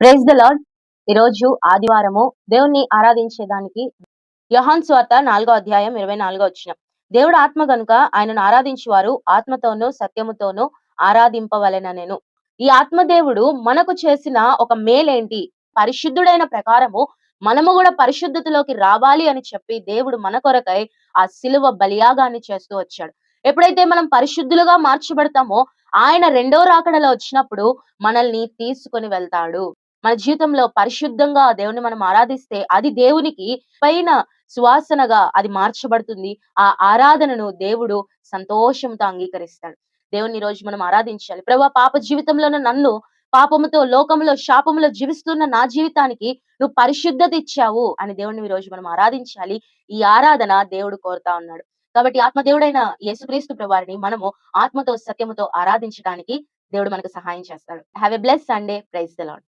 Praise the lord ఈరోజు ఆదివారము. దేవుణ్ణి ఆరాధించేదానికి యోహాన్ స్వార్త నాలుగో అధ్యాయం ఇరవై నాలుగో వచ్చిన. దేవుడు ఆత్మ గనుక ఆయనను ఆరాధించేవారు ఆత్మతోనూ సత్యముతోనూ ఆరాధింపవలెన నేను. ఈ ఆత్మదేవుడు మనకు చేసిన ఒక మేలేంటి? పరిశుద్ధుడైన ప్రకారము మనము కూడా పరిశుద్ధతలోకి రావాలి అని చెప్పి దేవుడు మన కొరకై ఆ సిలువ బలియాగాన్ని చేస్తూ వచ్చాడు. ఎప్పుడైతే మనం పరిశుద్ధులుగా మార్చబడతామో ఆయన రెండో రాకడలో వచ్చినప్పుడు మనల్ని తీసుకొని వెళ్తాడు. మన జీవితంలో పరిశుద్ధంగా దేవుని మనం ఆరాధిస్తే అది దేవునికి పైన సువాసనగా అది మార్చబడుతుంది. ఆ ఆరాధనను దేవుడు సంతోషంతో అంగీకరిస్తాడు. దేవుని ఈ రోజు మనం ఆరాధించాలి. ప్రభా పాప జీవితంలోనే నన్ను పాపముతో లోకంలో శాపములో జీవిస్తున్న నా జీవితానికి నువ్వు పరిశుద్ధత ఇచ్చావు అని దేవుని ఈ రోజు మనం ఆరాధించాలి. ఈ ఆరాధన దేవుడు కోరుతా ఉన్నాడు. కాబట్టి ఆత్మదేవుడైన యేసుక్రీస్తు ప్రభువారిని మనము ఆత్మతో సత్యముతో ఆరాధించడానికి దేవుడు మనకు సహాయం చేస్తాడు. Have a bless Sunday praise the Lord